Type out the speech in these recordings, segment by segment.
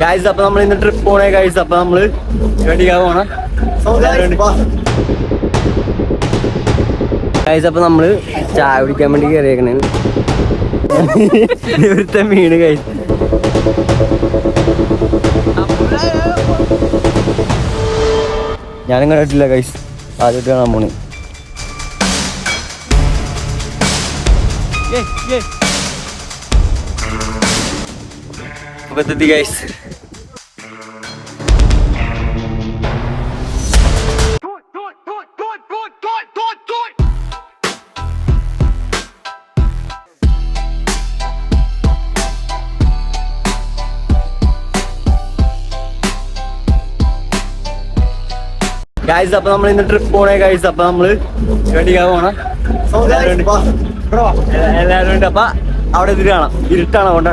Guys അപ്പൊ നമ്മൾ ഇന്ന് ട്രിപ്പ് പോണേ ഗായ്സ് അപ്പൊ നമ്മൾ റെഡിയാ പോണ. ഗായ്സ് അപ്പൊ നമ്മൾ ചായ കുടിക്കാൻ വേണ്ടി കയറിയേക്കണേ ഇവിടുത്തെ മീന് ഞാൻ ഞാനും കണ്ടിട്ടില്ല ഗൈസ് ആദ്യമായിട്ട് കാണാൻ പോണി. അപ്പൊ എത്തി ഗൈസ് ഗൈസ് അപ്പൊ നമ്മൾ ഇന്ന് ട്രിപ്പ് പോണേ ഗായ്സ് അപ്പൊ നമ്മൾ റെഡിയാ പോണ. എല്ലാരും ഉണ്ട്. അപ്പൊ അവിടെ എതിര് കാണാം. ഇരുട്ടാണ് അതുകൊണ്ട്.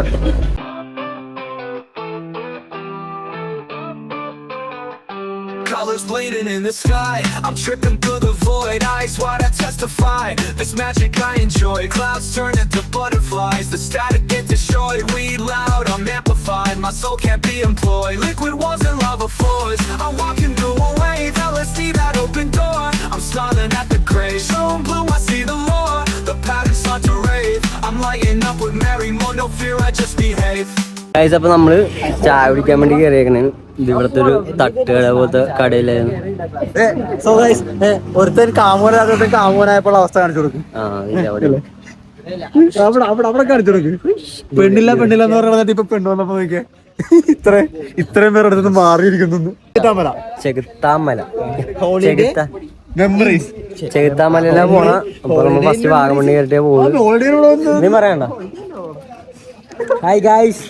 Colors bleeding in the sky. I'm tripping through the void. Eyes wide, I testify. This magic I enjoy. Clouds turn into butterflies. The static get destroyed. We loud, I'm amplified. My soul can't be employed. Liquid walls and lava floors. I'm walking through a wave. LSD that open door. I'm smiling at the grave. Shown blue, I see the lore. The patterns start to rave. I'm lighting up with Mary Moore. No fear, I just behave. Guys അപ്പൊ നമ്മൾ ചായ കുടിക്കാൻ വേണ്ടി കയറിയേക്കണേ ഇത് ഇവിടുത്തെ ഒരു തട്ടുകട പോലത്തെ കടയിലായിരുന്നു. സോ ഗൈസ് ഒരുത്തൻ കാമോനായതൊരു കാമോനായപ്പോൾ അവസ്ഥ കാണിച്ചു കൊടുക്കും. അവിടെ അവിടെ അവിടെ അവിടെ കാണിച്ചു കൊടുക്കും. പെണ്ണില്ല പെണ്ണില്ല എന്ന് പറയുന്നത് ഇപ്പൊ പെണ്ണ് വന്നപ്പോ നോക്കിയേ. ഇത്ര ഇത്രയും പേരുടെ അടുത്ത് മാറിയിരിക്കുന്നു ചെകുത്താമല. ചെകുത്താമല. മെമ്മറീസ് ചെകുത്താമല പോണ. അപ്പൊ നമ്മൾ ഫസ്റ്റ് വാഗമണ്ണി കയറിട്ടേ പോകും നീ പറയണ്ട. ഹായ് ഗൈസ്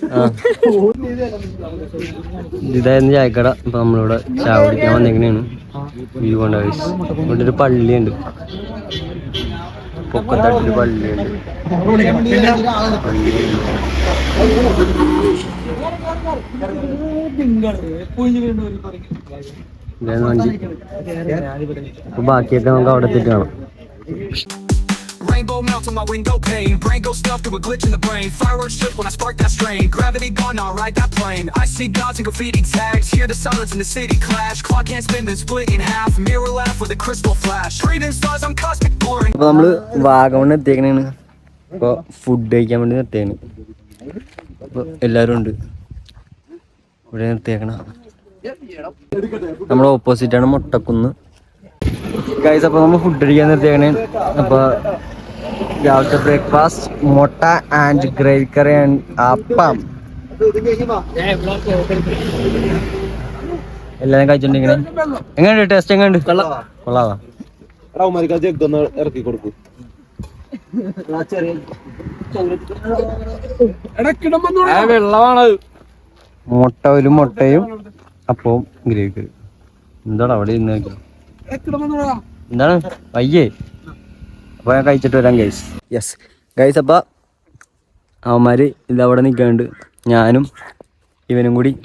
ഇതായിരുന്നു ചായക്കട അപ്പൊ നമ്മളിവിടെ ചായ കുടിക്കാൻ വന്നിങ്ങനെയാണ് വ്യൂ കൊണ്ട് ഗൈസ് ഇവിടെ ഒരു പള്ളിയുണ്ട്. പൊക്കത്തട്ടിൽ പള്ളിയുണ്ട്. ഇതായിരുന്നു വണ്ടി. ബാക്കിയൊക്കെ നമുക്ക് അവിടെ എത്തിയിട്ട് കാണാം. Rainbow melts on my window pane. Brain goes stuffed through a glitch in the brain. Fireworks trip when I spark that strain. Gravity gone, I'll ride that plane. I see gods and graffiti tags. Hear the silence in the city clash. Clock can't spin, then split in half. Mirror laugh with a crystal flash. Breathing stars, I'm cosmic boring. അപ്പോൾ നമ്മൾ വാഗമണ് എത്തിയേക്കണേണ് അപ്പൊ food കഴിക്കാൻ വേണ്ടി നിർത്തിയാണ് അപ്പോൾ എല്ലാവരും ഉണ്ട് ഇവിടെ നിർത്തിയേക്കണ നമ്മുടെ ഓപ്പോസിറ്റാണ് മുട്ടക്കുന്ന് ഗൈസ് അപ്പോൾ നമ്മൾ ഫുഡ് കഴിക്കാൻ നിർത്തിയേക്കണേ അപ്പൊ രാവിലത്തെ ബ്രേക്ക്ഫാസ്റ്റ് മുട്ട ആൻഡ് ഗ്രേവി കറി ആൻഡ് അപ്പം. എല്ലാരും കഴിച്ചിട്ടുണ്ടെങ്കിൽ എങ്ങനെയുണ്ട് ടേസ്റ്റ് എങ്ങനെയുണ്ട്? കൊള്ളാവാ ഇറക്കി കൊടുക്കും. മുട്ട ഒരു മുട്ടയും അപ്പവും ഗ്രേവി കറി എന്താണ് അവിടെ ഇരുന്ന്? എന്താണ്? വയ്യേ. അപ്പൊ ഞാൻ കഴിച്ചിട്ട് വരാം ഗൈസ് യെസ് ഗൈസ് അപ്പോൾ അവന്മാര് ഇതവിടെ നിൽക്കാണ്ട് ഞാനും ഇവനും കൂടി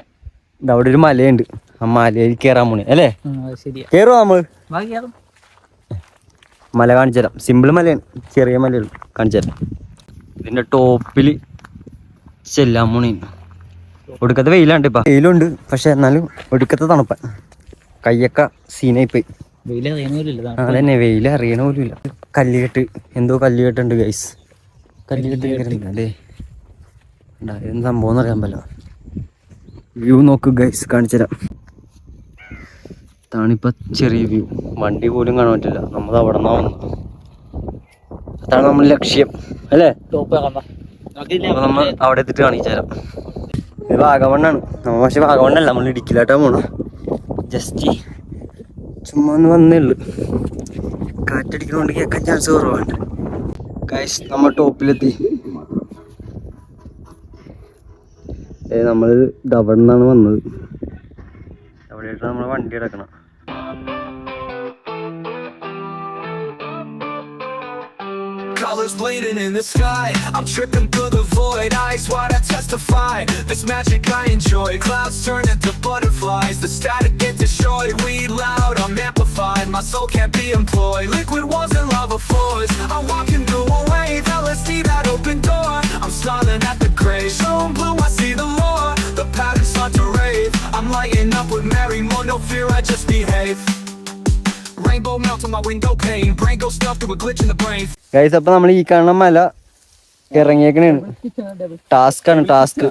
ഇതവിടെ ഒരു മലയുണ്ട്. ആ മലയിൽ കയറാൻ പോണേ അല്ലേ? കയറുവാ നമ്മൾ? മല കാണിച്ചു തരാം. സിമ്പിൾ മലയാണ്. ചെറിയ മലയാണ് കാണിച്ചു തരാം. ഇതിന്റെ ടോപ്പിൽ ചെല്ലാൻ പോണേ. ഒടുക്കത്തെ വെയിലാണ്ട് ഇപ്പൊ. വെയിലുണ്ട്. പക്ഷെ എന്നാലും ഒടുക്കത്തെ തണുപ്പ. കയ്യൊക്കെ സീനായി പോയി. അതന്നെ വെയിൽ അറിയണ പോലും ഇല്ല കല്ലുകെട്ട് എന്തോ കല്ലുകെട്ടുണ്ട് ഗൈസ് കല്ലുകെട്ട് അല്ലേ? ഉണ്ടാ, എന്ത് സംഭവം അറിയാൻ പറ്റില്ല. വ്യൂ നോക്ക് ഗൈസ് കാണിച്ചുതരാം താണിപ്പോ ചെറിയ വ്യൂ വണ്ടി പോലും കാണാൻ പറ്റില്ല. നമ്മൾ അവിടെ നിന്നാ വന്നു അതാണ് നമ്മൾ ലക്ഷ്യം അല്ലേ? നമ്മൾ അവിടെ എത്തിട്ട് കാണിച്ചു തരാം. ഇത് വാഗമണ്ണാണ്. നമ്മ പക്ഷെ വാഗമണ്ണല്ല നമ്മൾ ഇടുക്കിയിലോട്ടാ പോണ ജസ്റ്റ്. ചുമ്മാ ഒന്ന് വന്നേ ഉള്ളു. കാറ്റടിക്കണോണ്ട് കേൾക്കാൻ ചാൻസ് കുറവാണ്. കാശ് നമ്മ ടോപ്പിലെത്തി നമ്മൾ അവിടെ നിന്നാണ് വന്നത്. ആയിട്ട് നമ്മൾ വണ്ടി കിടക്കണം Colors bleeding in the sky. I'm tripping through the void. Eyes wide, I testify. This magic I enjoy. Clouds turn into butterflies. The static get destroyed. We loud, I'm amplified. My soul can't be employed. Liquid walls and lava floors. I'm walking through a wave. LSD that open door. I'm smiling at the grave. Shown blue, I see the lore. The patterns start to rave, I'm lighting up with Mary Moore, no fear, I just behave. Guys അപ്പൊ നമ്മൾ ഈ കാണുന്ന മല ഇറങ്ങിയേക്കണേണ്. Task ആണ് task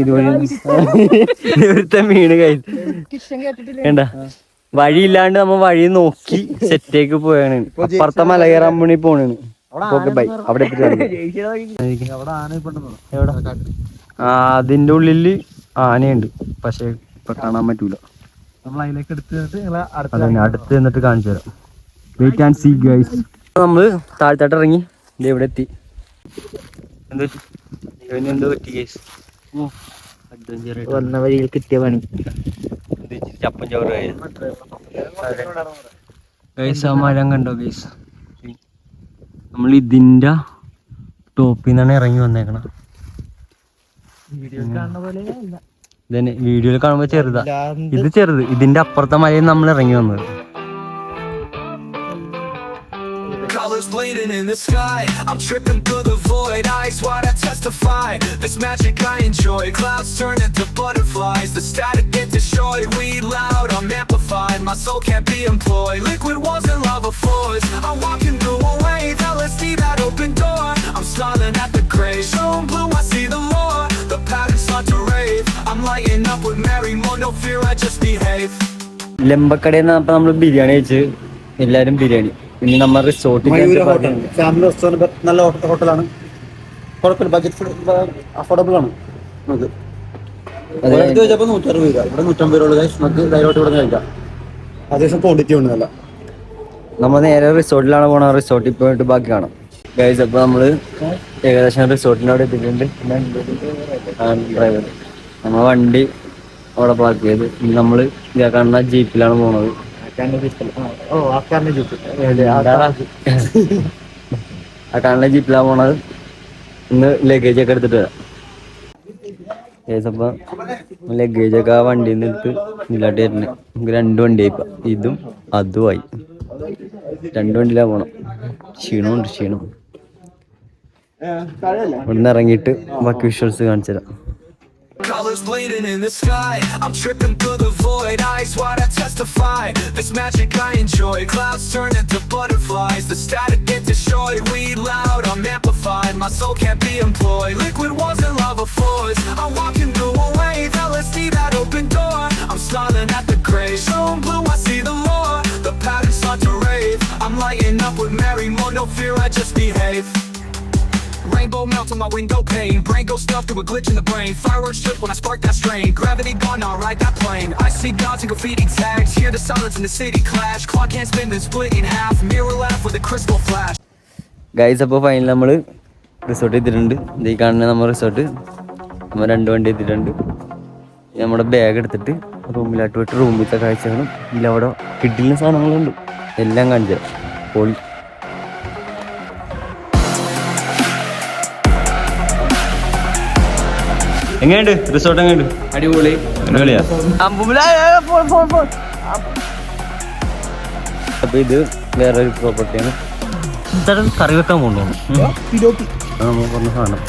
ഇതുവഴി ഇവിടുത്തെ മീന് കയ്യിൽ വേണ്ട. വഴിയില്ലാണ്ട് നമ്മ വഴി നോക്കി സെറ്റേക്ക് പോയാണ്. അപ്പുറത്തെ മല കയറാൻ പണി പോണാണ്. ഓക്കെ ബൈ അവിടെ ആ അതിന്റെ ഉള്ളിൽ ആനയുണ്ട്. പക്ഷെ ഇപ്പൊ കാണാൻ പറ്റൂല. നമ്മൾ അതിലേക്ക് എടുത്തിട്ട് നിങ്ങളെ അടുത്ത അടുത്ത് നിന്നിട്ട് കാണിച്ചു തരാം. വെയിറ്റ് ആൻഡ് സീ ഗൈസ് നമ്മൾ താഴ്ത്തായിട്ട് ഇറങ്ങി. ഇത് എവിടെ എത്തി. എന്ത് എന്തോ പറ്റി ഗൈസ് വന്ന വഴിയിൽ കിട്ടിയ പണി. ചപ്പൻ ചോറ് ഗൈസ് ആ മരം കണ്ടോ ഗൈസ് നമ്മൾ ഇതിന്റെ ടോപ്പിൽ നിന്നാണ് ഇറങ്ങി വന്നേക്കണം വീഡിയോ കാണുന്ന പോലെ അല്ല. ഇതന്നെ വീഡിയോയിൽ കാണുമ്പോ ചെറുതാ ഇത് ചെറുത് ഇതിന്റെ അപ്പുറത്തെ മലയിൽ നമ്മൾ ഇറങ്ങി വന്നത് Colors bleeding in the sky. I'm tripping through the void. Eyes wide, I testify. This magic I enjoy. Clouds turn into butterflies. The static get destroyed. We loud, I'm amplified. My soul can't be employed. Liquid walls and lava floors. I'm walking through a wave. LSD that open ലെമ്പക്കടയിൽ നിന്ന് അപ്പൊ നമ്മൾ ബിരിയാണി കഴിച്ച് എല്ലാരും ബിരിയാണി. ഇനി നമ്മൾ റിസോർട്ടിൽ family നല്ല ഹോട്ടലാണ്. കുഴപ്പമില്ല ബഡ്ജറ്റ് ഫുഡ് അഫോർഡബിൾ ആണ്. നമുക്ക്. അതെ. എടുത്ത് വെച്ചപ്പോ നൂറ്ററുപത് രൂപ. ഇവിടെ നൂറ്റമ്പത് രൂപ ഉള്ള നമുക്ക് ധൈര്യമായിട്ട് ഇവിടെ കഴിക്കാം. അത്യാവശ്യം ക്വാണ്ടിറ്റി ഉണ്ട് നല്ല നമ്മൾ നേരെ റിസോർട്ടിലാണ് പോണ റിസോർട്ടിൽ പോയിട്ട് ബാക്കി കാണാം. ഗൈസ് അപ്പൊ നമ്മൾ ഏകദേശം റിസോർട്ടിന്റെ അവിടെ എത്തിയിട്ടുണ്ട്. ഡ്രൈവർ നമ്മ വണ്ടി അവിടെ പാർക്ക് ചെയ്ത്. ഇനി നമ്മൾ കാണുന്ന ജീപ്പിലാണ് പോണത്. ആ കാണുന്ന ജീപ്പിലാണ് പോണത്. ഇന്ന് ലഗേജ് ഒക്കെ എടുത്തിട്ട് വരാം. ഗൈസ് ലഗേജ് ഒക്കെ ആ വണ്ടിയിൽ നിന്ന് എടുത്ത് ഇതിലാട്ട് വരുന്നത് നമുക്ക് രണ്ട് വണ്ടിയായി ഇതും അതുമായി രണ്ട് വണ്ടിയിലാ പോണം. ക്ഷീണമുണ്ട് ക്ഷീണം. ഇവിടുന്ന് ഇറങ്ങിയിട്ട് ബാക്കി വിഷ്വൽസ് കാണിച്ചു തരാം. Colors bleeding in the sky. I'm tripping through the void. Eyes wide, I testify. This magic I enjoy. Clouds turn into butterflies. The static get destroyed. We loud, I'm amplified. My soul can't be employed. Liquid walls and lava floors. I'm walking through a wave. LSD that open door. I'm smiling at the grave. Shown blue, I see the more. The patterns start to rave. I'm lighting up with Mary Moore. No fear, I just behave. Rainbow melts on my window pane. Brain goes stuffed through a glitch in the brain. Fireworks trip when I spark that strain. Gravity gone, I'll ride that plane. I see gods and graffiti tags. Hear the silence in the city clash. Clock can't spin, then split in half. Mirror laugh with a crystal flash. Guys അപ്പോൾ final നമ്മൾ resort എത്തിയിട്ടുണ്ട് ഈ കാണുന്ന നമ്മൾ resort നമ്മൾ രണ്ട് വണ്ടി എത്തിയിട്ടുണ്ട് നമ്മുടെ ബാഗ് എടുത്തിട്ട് റൂമിലായിട്ട് പോയിട്ട് റൂമിലത്തെ കാഴ്ചകളും ഇല്ല അവിടെ കിഡിലിന് സാധനങ്ങളുണ്ട് എല്ലാം കാണിച്ചു പോളി എങ്ങനെയുണ്ട്? റിസോർട്ട് എങ്ങനെയുണ്ട്? അടിപൊളി. അടിപൊളിയാ? അപ്പൊ ഇത് വേറൊരു പ്രോപ്പർട്ടിയാണ് ഇത്തരം കറി വെക്കാൻ കൊണ്ടുപോകണം. നമ്മൾ പറഞ്ഞ സാധനം.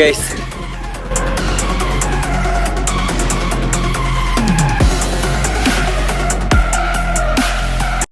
ഗൈസ്